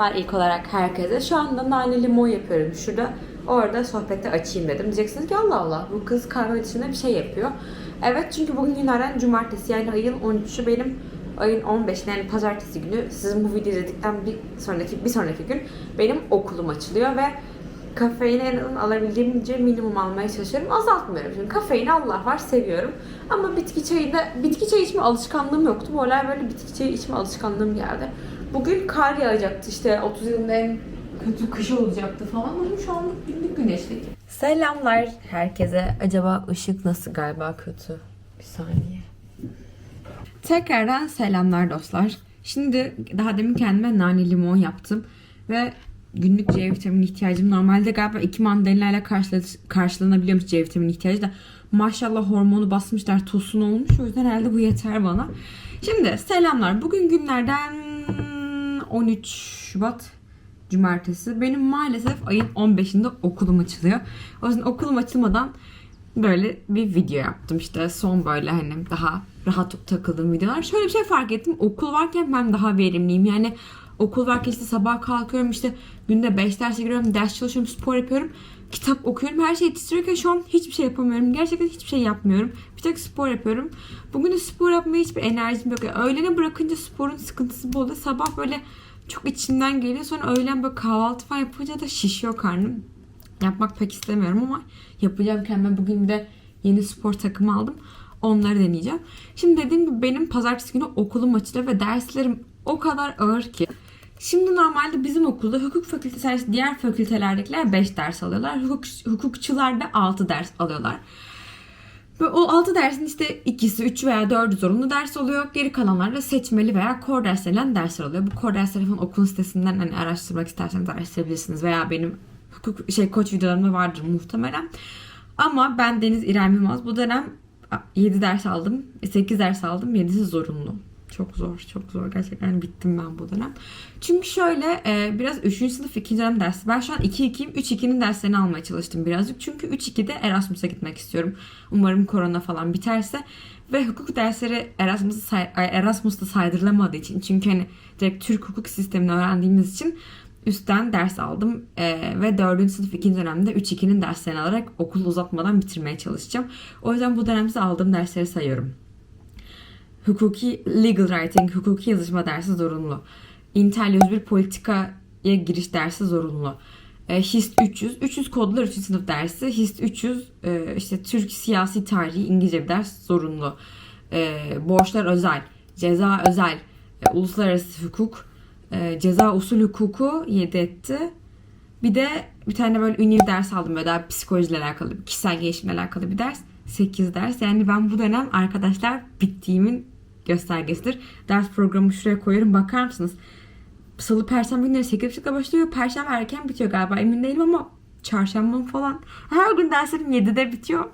Selamlar ilk olarak herkese. Şu anda nane limon yapıyorum şurada. Orada sohbette açayım dedim. Diyeceksiniz ki Allah Allah bu kız kahve dışında bir şey yapıyor. Evet çünkü bugün günlerden cumartesi yani ayın 13'ü benim ayın 15'inde yani pazartesi günü sizin bu videoyu izledikten bir sonraki bir sonraki gün benim okulum açılıyor ve kafeini en azından alabildiğimce minimum almaya çalışıyorum. Azaltmıyorum. Çünkü kafeini Allah var seviyorum. Ama bitki çayı da bitki çayı içme alışkanlığım yoktu. Bu aralar böyle bitki çayı içme alışkanlığım geldi. Bugün kar yağacaktı işte 30 yılın en kötü kışı olacaktı falan. Bugün şu an günlük güneşlik. Selamlar herkese. Acaba ışık nasıl galiba kötü? Bir saniye. Tekrardan selamlar dostlar. Şimdi daha demin kendime nane limon yaptım. Ve günlük C vitamini ihtiyacım normalde galiba iki mandalinayla karşıla- karşılanabiliyormuş C vitamini ihtiyacı da maşallah hormonu basmışlar tosun olmuş o yüzden herhalde bu yeter bana. Şimdi selamlar bugün günlerden 13 Şubat Cumartesi benim maalesef ayın 15'inde okulum açılıyor. O yüzden okulum açılmadan böyle bir video yaptım işte son böyle hani daha rahat takıldığım videolar. Şöyle bir şey fark ettim. Okul varken ben daha verimliyim. Yani okul varken işte sabah kalkıyorum işte günde 5 derse giriyorum, ders çalışıyorum, spor yapıyorum. Kitap okuyorum. Her şey yetiştirirken şu an hiçbir şey yapamıyorum. Gerçekten hiçbir şey yapmıyorum. Bir tek spor yapıyorum. Bugün de spor yapmaya hiçbir enerjim yok. Yani öğlene bırakınca sporun sıkıntısı bu oluyor. Sabah böyle çok içimden geliyor. Sonra öğlen böyle kahvaltı falan yapınca da şişiyor karnım. Yapmak pek istemiyorum ama yapacağım kendime. Bugün de yeni spor takımı aldım. Onları deneyeceğim. Şimdi dediğim gibi benim pazartesi günü okulum açılıyor ve derslerim o kadar ağır ki. Şimdi normalde bizim okulda hukuk fakültesi diğer fakültelerdekiler 5 ders alıyorlar. Hukuk, hukukçular da 6 ders alıyorlar. Ve o 6 dersin işte ikisi, 3 veya 4'ü zorunlu ders oluyor. Geri kalanlar da seçmeli veya core ders dersler oluyor. Bu core dersleri falan okulun sitesinden hani araştırmak isterseniz araştırabilirsiniz. Veya benim hukuk şey koç videolarımda vardır muhtemelen. Ama ben Deniz İrem Yılmaz bu dönem 7 ders aldım. 8 ders aldım. 7'si zorunlu. Çok zor, çok zor. Gerçekten bittim ben bu dönem. Çünkü şöyle e, biraz 3. sınıf 2. dönem dersi. Ben şu an 2-2'yim. 3-2'nin derslerini almaya çalıştım birazcık. Çünkü 3-2'de Erasmus'a gitmek istiyorum. Umarım korona falan biterse. Ve hukuk dersleri Erasmus'ta say- ay, Erasmus'ta saydırılamadığı için. Çünkü hani direkt Türk hukuk sistemini öğrendiğimiz için üstten ders aldım. E, ve 4. sınıf 2. dönemde 3-2'nin derslerini alarak okulu uzatmadan bitirmeye çalışacağım. O yüzden bu dönemde aldığım dersleri sayıyorum hukuki legal writing, hukuki yazışma dersi zorunlu. Intel 101 politikaya giriş dersi zorunlu. E, HIST 300, 300 kodlar 3. sınıf dersi. HIST 300 e, işte Türk siyasi tarihi İngilizce bir ders zorunlu. E, borçlar özel, ceza özel, e, uluslararası hukuk, e, ceza usul hukuku 7 etti. Bir de bir tane böyle ünlü ders aldım böyle daha psikolojiyle alakalı, kişisel gelişimle alakalı bir ders. 8 ders. Yani ben bu dönem arkadaşlar bittiğimin göstergesidir. Ders programı şuraya koyarım. Bakar mısınız? Salı, perşembe günleri 8.30'da başlıyor. Perşembe erken bitiyor galiba. Emin değilim ama çarşamba falan. Her gün derslerim 7'de bitiyor.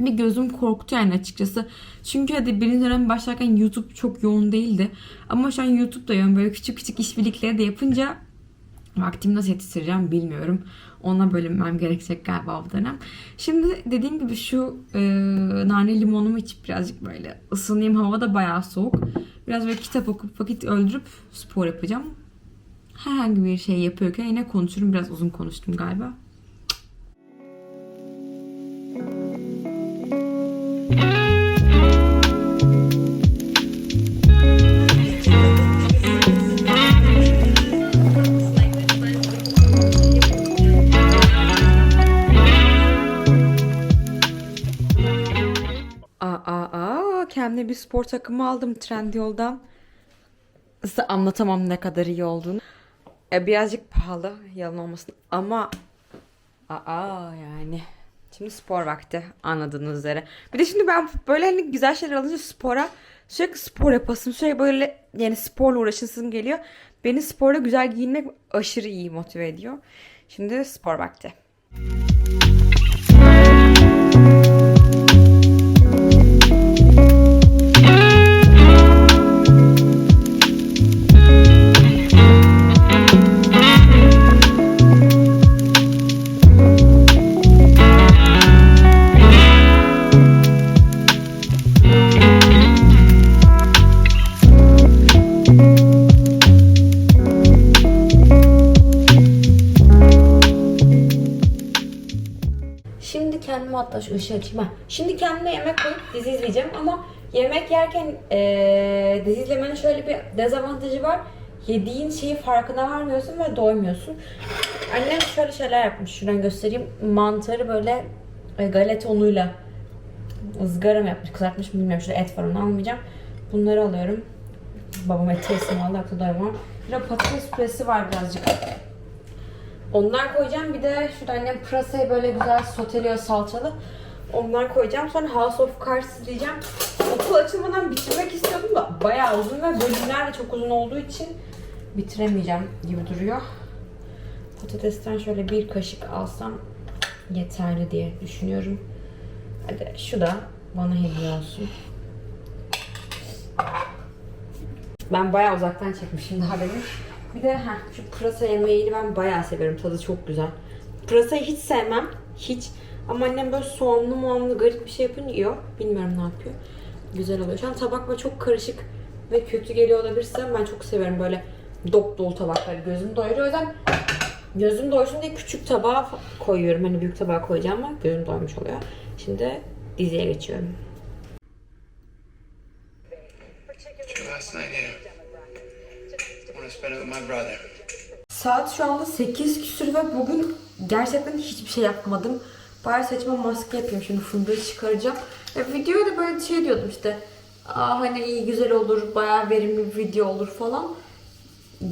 Bir gözüm korktu yani açıkçası. Çünkü hadi birinci dönem başlarken YouTube çok yoğun değildi. Ama şu an YouTube'da yoğun. Böyle küçük küçük işbirlikleri de yapınca vaktimi nasıl yetiştireceğim bilmiyorum. Ona bölünmem gerekecek galiba bu dönem. Şimdi dediğim gibi şu e, nane limonumu içip birazcık böyle ısınayım. Hava da bayağı soğuk. Biraz böyle kitap okup vakit öldürüp spor yapacağım. Herhangi bir şey yapıyorken yine konuşurum. Biraz uzun konuştum galiba. Kendime bir spor takımı aldım Trendyol'dan. Size anlatamam ne kadar iyi olduğunu. E, birazcık pahalı yalan olmasın ama aa yani şimdi spor vakti anladığınız üzere. Bir de şimdi ben böyle hani güzel şeyler alınca spora sürekli spor yapasım sürekli böyle yani sporla uğraşasım geliyor. Beni sporda güzel giyinmek aşırı iyi motive ediyor. Şimdi spor vakti. Hatta şu ışığı açayım. Ha, Şimdi kendime yemek koyup dizi izleyeceğim ama yemek yerken eee dizi izlemenin şöyle bir dezavantajı var. Yediğin şeyi farkına varmıyorsun ve doymuyorsun. Annem şöyle şeyler yapmış. Şuradan göstereyim. Mantarı böyle e, galeta unuyla ızgara mı yapmış, kızartmış mı bilmiyorum. Şurada et var onu almayacağım. Bunları alıyorum. Babam et teslim aldı. Aklı doyamam. Bir de patates püresi var birazcık. Onlar koyacağım. Bir de şurada annem pırasayı böyle güzel soteliyor salçalı. Onlar koyacağım. Sonra House of Cards izleyeceğim. Okul açılmadan bitirmek istiyordum da bayağı uzun ve bölümler de çok uzun olduğu için bitiremeyeceğim gibi duruyor. Patatesten şöyle bir kaşık alsam yeterli diye düşünüyorum. Hadi şu da bana hediye olsun. Ben bayağı uzaktan çekmişim daha demin. Bir de heh, şu pırasa yemeğini ben bayağı severim. Tadı çok güzel. Pırasayı hiç sevmem. Hiç. Ama annem böyle soğanlı muanlı garip bir şey yapınca yiyor. Bilmiyorum ne yapıyor. Güzel oluyor. Şu an tabak böyle çok karışık ve kötü geliyor olabilirse ben çok severim böyle dop dolu tabakları. Gözüm doyuruyor. O yüzden gözüm doysun diye küçük tabağa koyuyorum. Hani büyük tabağa koyacağım ama gözüm doymuş oluyor. Şimdi diziye geçiyorum. Saat şu anda 8 küsür ve bugün gerçekten hiçbir şey yapmadım. Bari saçıma maske yapayım şimdi fındığı çıkaracağım. E, videoya da böyle şey diyordum işte. Aa hani iyi güzel olur, bayağı verimli bir video olur falan.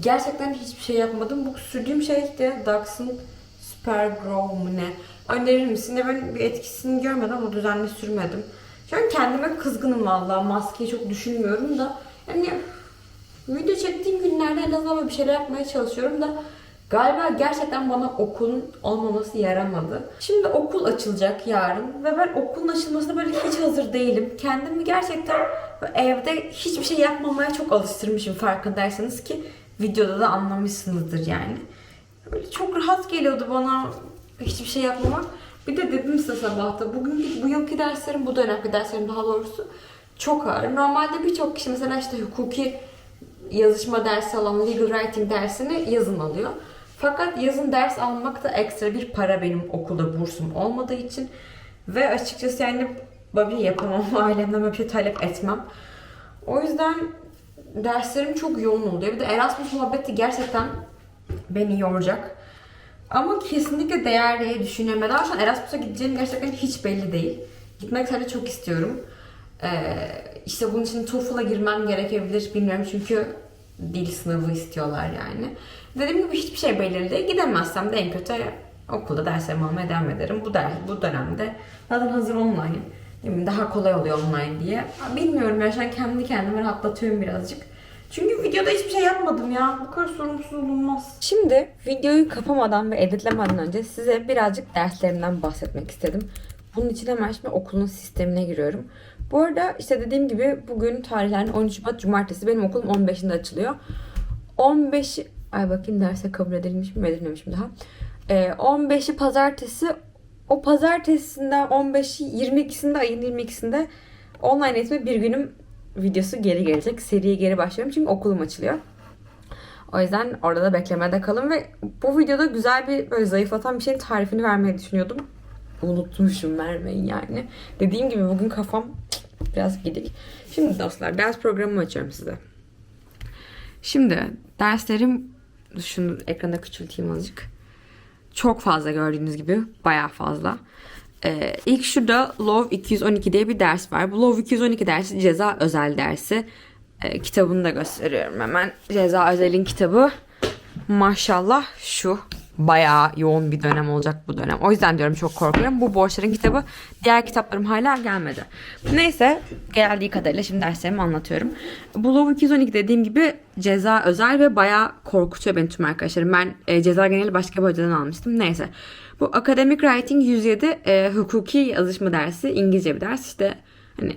Gerçekten hiçbir şey yapmadım. Bu sürdüğüm şey de Dux'ın Super Grow mu ne? Önerir misin? De ben bir etkisini görmedim ama düzenli sürmedim. Şu an kendime kızgınım vallahi. Maskeyi çok düşünmüyorum da. Yani Video çektiğim günlerde en azından bir şeyler yapmaya çalışıyorum da galiba gerçekten bana okulun olmaması yaramadı. Şimdi okul açılacak yarın ve ben okulun açılmasına böyle hiç hazır değilim. Kendimi gerçekten evde hiçbir şey yapmamaya çok alıştırmışım farkındaysanız ki videoda da anlamışsınızdır yani. Böyle çok rahat geliyordu bana hiçbir şey yapmamak. Bir de dedim size sabahta bugünkü bu yılki derslerim bu dönemki derslerim daha doğrusu çok ağır. Normalde birçok kişi mesela işte hukuki yazışma dersi alan legal writing dersini yazın alıyor. Fakat yazın ders almak da ekstra bir para benim okulda bursum olmadığı için ve açıkçası yani şey yapamam. Ailemden böyle talep etmem. O yüzden derslerim çok yoğun oluyor. Bir de Erasmus muhabbeti gerçekten beni yoracak. Ama kesinlikle değer diye düşünüyorum. Daha şu an Erasmus'a gideceğim gerçekten hiç belli değil. Gitmek sadece çok istiyorum. Ee, işte bunun için TOEFL'a girmem gerekebilir bilmiyorum çünkü dil sınavı istiyorlar yani. Dediğim gibi hiçbir şey belirli değil. Gidemezsem de en kötü okulda derslerimi almaya devam ederim. Bu ders, bu dönemde zaten hazır online. Değil? Daha kolay oluyor online diye. Bilmiyorum ya şu kendi kendime rahatlatıyorum birazcık. Çünkü videoda hiçbir şey yapmadım ya. Bu kadar sorumsuz olunmaz. Şimdi videoyu kapamadan ve editlemeden önce size birazcık derslerimden bahsetmek istedim. Bunun için hemen şimdi okulun sistemine giriyorum. Bu arada işte dediğim gibi bugün tarihlerin 13 Şubat Cumartesi. Benim okulum 15'inde açılıyor. 15 ay bakayım derse kabul edilmiş mi edilmemiş mi daha. Ee, 15'i pazartesi o pazartesinden 15'i 22'sinde ayın 22'sinde online eğitime bir günüm videosu geri gelecek. Seriye geri başlıyorum çünkü okulum açılıyor. O yüzden orada da beklemede kalın ve bu videoda güzel bir böyle zayıflatan bir şeyin tarifini vermeyi düşünüyordum. Unutmuşum vermeyi yani. Dediğim gibi bugün kafam biraz gidik. Şimdi dostlar ders programımı açıyorum size. Şimdi derslerim şunu ekranda küçülteyim azıcık. Çok fazla gördüğünüz gibi bayağı fazla. Ee, ilk şurada Law 212 diye bir ders var. Bu Law 212 dersi ceza özel dersi. Ee, kitabını da gösteriyorum hemen. Ceza özelin kitabı. Maşallah şu bayağı yoğun bir dönem olacak bu dönem. O yüzden diyorum çok korkuyorum. Bu borçların kitabı. Diğer kitaplarım hala gelmedi. Neyse geldiği kadarıyla şimdi derslerimi anlatıyorum. Bu Law 212 dediğim gibi ceza özel ve bayağı korkutuyor beni tüm arkadaşlarım. Ben e, ceza geneli başka bir hocadan almıştım. Neyse. Bu Academic Writing 107 e, hukuki yazışma dersi. İngilizce bir ders. İşte hani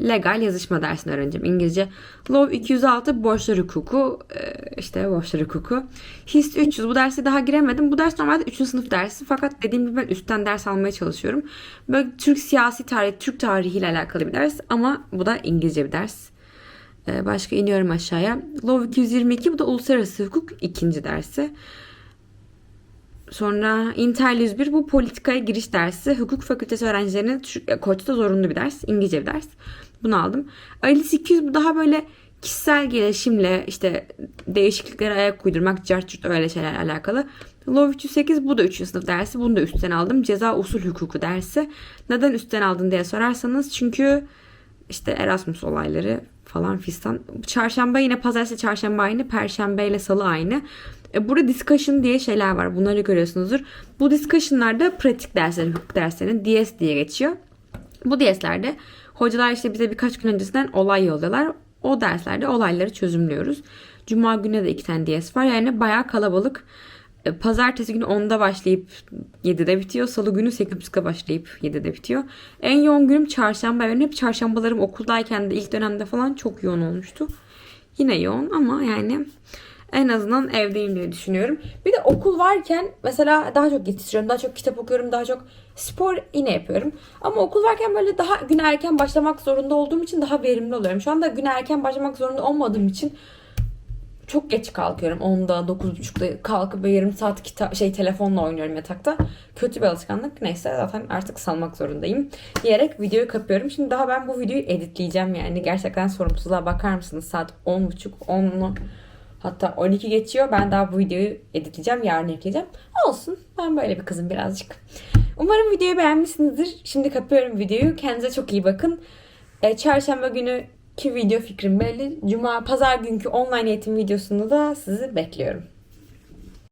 legal yazışma dersini öğreneceğim. İngilizce. Law 206 borçlar hukuku. e, işte borçlar hukuku. Hist 300 bu derse daha giremedim. Bu ders normalde 3. sınıf dersi. Fakat dediğim gibi ben üstten ders almaya çalışıyorum. Böyle Türk siyasi tarihi, Türk tarihi ile alakalı bir ders. Ama bu da İngilizce bir ders. E, Başka iniyorum aşağıya. Law 222 bu da uluslararası hukuk ikinci dersi. Sonra Intel 101 bu politikaya giriş dersi. Hukuk fakültesi öğrencilerinin Türk- Koç'ta zorunlu bir ders. İngilizce bir ders. Bunu aldım. Alice 200 bu daha böyle kişisel gelişimle işte değişikliklere ayak uydurmak, cart öyle şeyler alakalı. Law 308 bu da 3. sınıf dersi. Bunu da üstten aldım. Ceza usul hukuku dersi. Neden üstten aldın diye sorarsanız çünkü işte Erasmus olayları falan fistan. Çarşamba yine pazartesi çarşamba aynı. Perşembe ile salı aynı. E, burada discussion diye şeyler var. Bunları görüyorsunuzdur. Bu discussion'larda pratik dersleri, hukuk derslerinin DS diye geçiyor. Bu DS'lerde hocalar işte bize birkaç gün öncesinden olay yolluyorlar. O derslerde olayları çözümlüyoruz. Cuma günü de iki tane DS var. Yani bayağı kalabalık. E, Pazartesi günü 10'da başlayıp 7'de bitiyor. Salı günü 8.30'da başlayıp 7'de bitiyor. En yoğun günüm çarşamba. Benim hep çarşambalarım okuldayken de ilk dönemde falan çok yoğun olmuştu. Yine yoğun ama yani en azından evdeyim diye düşünüyorum. Bir de okul varken mesela daha çok yetiştiriyorum. Daha çok kitap okuyorum. Daha çok spor yine yapıyorum. Ama okul varken böyle daha güne erken başlamak zorunda olduğum için daha verimli oluyorum. Şu anda güne erken başlamak zorunda olmadığım için çok geç kalkıyorum. 10'da 9.30'da kalkıp yarım saat kita- şey telefonla oynuyorum yatakta. Kötü bir alışkanlık. Neyse zaten artık salmak zorundayım. Diyerek videoyu kapıyorum. Şimdi daha ben bu videoyu editleyeceğim yani. Gerçekten sorumsuzluğa bakar mısınız? Saat 10.30 10'lu hatta 12 geçiyor. Ben daha bu videoyu editleyeceğim. Yarın yükleyeceğim. Olsun. Ben böyle bir kızım birazcık. Umarım videoyu beğenmişsinizdir. Şimdi kapıyorum videoyu. Kendinize çok iyi bakın. E, çarşamba günü ki video fikrim belli. Cuma, pazar günkü online eğitim videosunda da sizi bekliyorum.